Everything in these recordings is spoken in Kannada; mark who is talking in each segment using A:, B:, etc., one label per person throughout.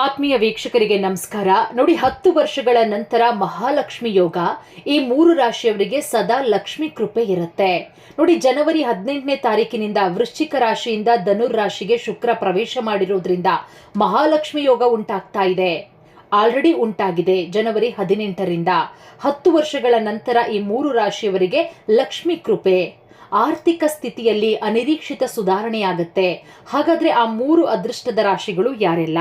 A: ಆತ್ಮೀಯ ವೀಕ್ಷಕರಿಗೆ ನಮಸ್ಕಾರ. ನೋಡಿ, ಹತ್ತು ವರ್ಷಗಳ ನಂತರ ಮಹಾಲಕ್ಷ್ಮಿ ಯೋಗ ಈ ಮೂರು ರಾಶಿಯವರಿಗೆ ಸದಾ ಲಕ್ಷ್ಮಿ ಕೃಪೆ ಇರುತ್ತೆ. ನೋಡಿ, ಜನವರಿ ಹದಿನೆಂಟನೇ ತಾರೀಕಿನಿಂದ ವೃಶ್ಚಿಕ ರಾಶಿಯಿಂದ ಧನುರ್ ರಾಶಿಗೆ ಶುಕ್ರ ಪ್ರವೇಶ ಮಾಡಿರೋದ್ರಿಂದ ಮಹಾಲಕ್ಷ್ಮಿ ಯೋಗ ಉಂಟಾಗ್ತಾ ಇದೆ. ಆಲ್ರೆಡಿ ಉಂಟಾಗಿದೆ ಜನವರಿ ಹದಿನೆಂಟರಿಂದ. ಹತ್ತು ವರ್ಷಗಳ ನಂತರ ಈ ಮೂರು ರಾಶಿಯವರಿಗೆ ಲಕ್ಷ್ಮಿ ಕೃಪೆ. ಆರ್ಥಿಕ ಸ್ಥಿತಿಯಲ್ಲಿ ಅನಿರೀಕ್ಷಿತ ಸುಧಾರಣೆಯಾಗುತ್ತೆ. ಹಾಗಾದ್ರೆ ಆ ಮೂರು ಅದೃಷ್ಟದ ರಾಶಿಗಳು ಯಾರೆಲ್ಲ?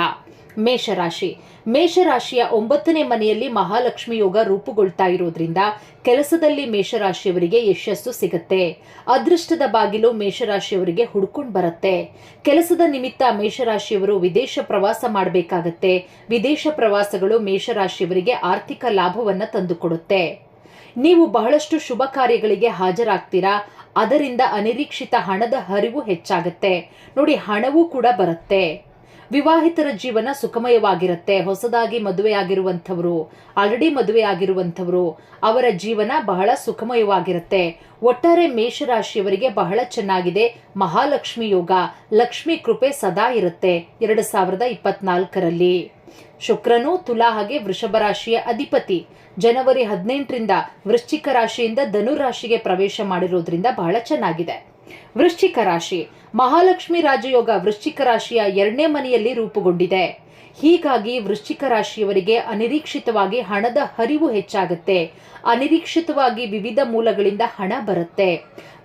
A: ಮೇಷರಾಶಿ. ಮೇಷರಾಶಿಯ ಒಂಬತ್ತನೇ ಮನೆಯಲ್ಲಿ ಮಹಾಲಕ್ಷ್ಮಿ ಯೋಗ ರೂಪುಗೊಳ್ತಾ ಇರೋದ್ರಿಂದ ಕೆಲಸದಲ್ಲಿ ಮೇಷರಾಶಿಯವರಿಗೆ ಯಶಸ್ಸು ಸಿಗುತ್ತೆ. ಅದೃಷ್ಟದ ಬಾಗಿಲು ಮೇಷರಾಶಿಯವರಿಗೆ ಹುಡ್ಕೊಂಡು ಬರುತ್ತೆ. ಕೆಲಸದ ನಿಮಿತ್ತ ಮೇಷರಾಶಿಯವರು ವಿದೇಶ ಪ್ರವಾಸ ಮಾಡಬೇಕಾಗತ್ತೆ. ವಿದೇಶ ಪ್ರವಾಸಗಳು ಮೇಷರಾಶಿಯವರಿಗೆ ಆರ್ಥಿಕ ಲಾಭವನ್ನು ತಂದುಕೊಡುತ್ತೆ. ನೀವು ಬಹಳಷ್ಟು ಶುಭ ಕಾರ್ಯಗಳಿಗೆ ಹಾಜರಾಗ್ತೀರಾ? ಅದರಿಂದ ಅನಿರೀಕ್ಷಿತ ಹಣದ ಹರಿವು ಹೆಚ್ಚಾಗುತ್ತೆ. ನೋಡಿ, ಹಣವೂ ಕೂಡ ಬರುತ್ತೆ. ವಿವಾಹಿತರ ಜೀವನ ಸುಖಮಯವಾಗಿರುತ್ತೆ. ಹೊಸದಾಗಿ ಮದುವೆಯಾಗಿರುವಂಥವರು, ಆಲ್ರೆಡಿ ಮದುವೆಯಾಗಿರುವಂಥವರು, ಅವರ ಜೀವನ ಬಹಳ ಸುಖಮಯವಾಗಿರುತ್ತೆ. ಒಟ್ಟಾರೆ ಮೇಷರಾಶಿಯವರಿಗೆ ಬಹಳ ಚೆನ್ನಾಗಿದೆ. ಮಹಾಲಕ್ಷ್ಮಿ ಯೋಗ, ಲಕ್ಷ್ಮಿ ಕೃಪೆ ಸದಾ ಇರುತ್ತೆ. ಎರಡು ಸಾವಿರದ ಇಪ್ಪತ್ನಾಲ್ಕರಲ್ಲಿ ಶುಕ್ರನು ತುಲಾ ಹಾಗೆ ವೃಷಭ ರಾಶಿಯ ಅಧಿಪತಿ. ಜನವರಿ ಹದಿನೆಂಟರಿಂದ ವೃಶ್ಚಿಕ ರಾಶಿಯಿಂದ ಧನುರಾಶಿಗೆ ಪ್ರವೇಶ ಮಾಡಿರೋದ್ರಿಂದ ಬಹಳ ಚೆನ್ನಾಗಿದೆ. ವೃಶ್ಚಿಕ ರಾಶಿ. ಮಹಾಲಕ್ಷ್ಮಿ ರಾಜಯೋಗ ವೃಶ್ಚಿಕ ರಾಶಿಯ ಎರಡನೇ ಮನೆಯಲ್ಲಿ ರೂಪುಗೊಂಡಿದೆ. ಹೀಗಾಗಿ ವೃಶ್ಚಿಕ ರಾಶಿಯವರಿಗೆ ಅನಿರೀಕ್ಷಿತವಾಗಿ ಹಣದ ಹರಿವು ಹೆಚ್ಚಾಗುತ್ತೆ. ಅನಿರೀಕ್ಷಿತವಾಗಿ ವಿವಿಧ ಮೂಲಗಳಿಂದ ಹಣ ಬರುತ್ತೆ.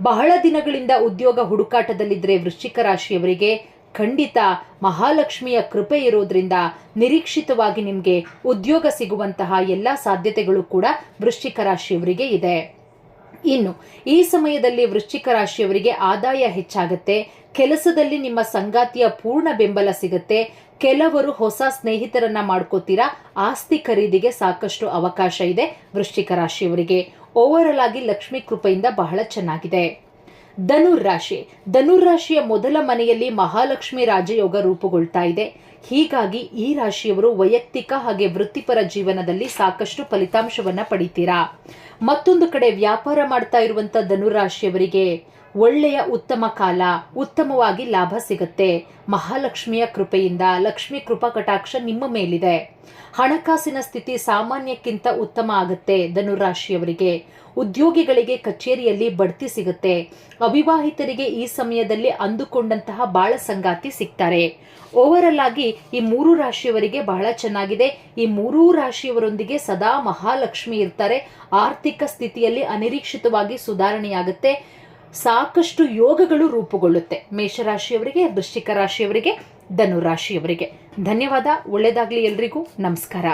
A: ಬಹಳ ದಿನಗಳಿಂದ ಉದ್ಯೋಗ ಹುಡುಕಾಟದಲ್ಲಿದ್ದರೆ ವೃಶ್ಚಿಕ ರಾಶಿಯವರಿಗೆ ಖಂಡಿತ ಮಹಾಲಕ್ಷ್ಮಿಯ ಕೃಪೆ ಇರೋದ್ರಿಂದ ನಿರೀಕ್ಷಿತವಾಗಿ ನಿಮಗೆ ಉದ್ಯೋಗ ಸಿಗುವಂತಹ ಎಲ್ಲ ಸಾಧ್ಯತೆಗಳು ಕೂಡ ವೃಶ್ಚಿಕ ರಾಶಿಯವರಿಗೆ ಇದೆ. ಇನ್ನು, ಈ ಸಮಯದಲ್ಲಿ ವೃಶ್ಚಿಕ ರಾಶಿಯವರಿಗೆ ಆದಾಯ ಹೆಚ್ಚಾಗುತ್ತೆ, ಕೆಲಸದಲ್ಲಿ ನಿಮ್ಮ ಸಂಗಾತಿಯ ಪೂರ್ಣ ಬೆಂಬಲ ಸಿಗುತ್ತೆ, ಕೆಲವರು ಹೊಸ ಸ್ನೇಹಿತರನ್ನ ಮಾಡ್ಕೋತೀರಾ, ಆಸ್ತಿ ಖರೀದಿಗೆ ಸಾಕಷ್ಟು ಅವಕಾಶ ಇದೆ ವೃಶ್ಚಿಕ ರಾಶಿಯವರಿಗೆ. ಓವರ್ ಆಗಿ ಲಕ್ಷ್ಮೀ ಕೃಪೆಯಿಂದ ಬಹಳ ಚೆನ್ನಾಗಿದೆ. ಧನುರ್ ರಾಶಿ. ಧನುರ್ ರಾಶಿಯ ಮೊದಲ ಮನೆಯಲ್ಲಿ ಮಹಾಲಕ್ಷ್ಮಿ ರಾಜಯೋಗ ರೂಪುಗೊಳ್ತಾ ಇದೆ. ಹೀಗಾಗಿ ಈ ರಾಶಿಯವರು ವೈಯಕ್ತಿಕ ಹಾಗೆ ವೃತ್ತಿಪರ ಜೀವನದಲ್ಲಿ ಸಾಕಷ್ಟು ಫಲಿತಾಂಶವನ್ನು ಪಡಿತೀರಾ? ಮತ್ತೊಂದು ಕಡೆ ವ್ಯಾಪಾರ ಮಾಡ್ತಾ ಇರುವಂಥ ಧನುರ್ ರಾಶಿಯವರಿಗೆ ಒಳ್ಳೆಯ ಉತ್ತಮ ಕಾಲ, ಉತ್ತಮವಾಗಿ ಲಾಭ ಸಿಗುತ್ತೆ. ಮಹಾಲಕ್ಷ್ಮಿಯ ಕೃಪೆಯಿಂದ ಲಕ್ಷ್ಮಿ ಕೃಪಾ ಕಟಾಕ್ಷ ನಿಮ್ಮ ಮೇಲಿದೆ. ಹಣಕಾಸಿನ ಸ್ಥಿತಿ ಸಾಮಾನ್ಯಕ್ಕಿಂತ ಉತ್ತಮ ಆಗುತ್ತೆ, ಧನುರಾಶಿಯವರಿಗೆ. ಉದ್ಯೋಗಿಗಳಿಗೆ ಕಚೇರಿಯಲ್ಲಿ ಬಡ್ತಿ ಸಿಗುತ್ತೆ. ಅವಿವಾಹಿತರಿಗೆ ಈ ಸಮಯದಲ್ಲಿ ಅಂದುಕೊಂಡಂತಹ ಬಾಳ ಸಂಗಾತಿ ಸಿಗ್ತಾರೆ. ಓವರಲ್ ಆಗಿ ಈ ಮೂರು ರಾಶಿಯವರಿಗೆ ಬಹಳ ಚೆನ್ನಾಗಿದೆ. ಈ ಮೂರೂ ರಾಶಿಯವರೊಂದಿಗೆ ಸದಾ ಮಹಾಲಕ್ಷ್ಮಿ ಇರ್ತಾರೆ. ಆರ್ಥಿಕ ಸ್ಥಿತಿಯಲ್ಲಿ ಅನಿರೀಕ್ಷಿತವಾಗಿ ಸುಧಾರಣೆಯಾಗುತ್ತೆ. ಸಾಕಷ್ಟು ಯೋಗಗಳು ರೂಪುಗೊಳ್ಳುತ್ತೆ. ಮೇಷರಾಶಿಯವರಿಗೆ, ವೃಶ್ಚಿಕ ರಾಶಿಯವರಿಗೆ, ಧನುರಾಶಿಯವರಿಗೆ. ಧನ್ಯವಾದ ಒಳ್ಳೆಯದಾಗಲಿ ಎಲ್ರಿಗೂ. ನಮಸ್ಕಾರ.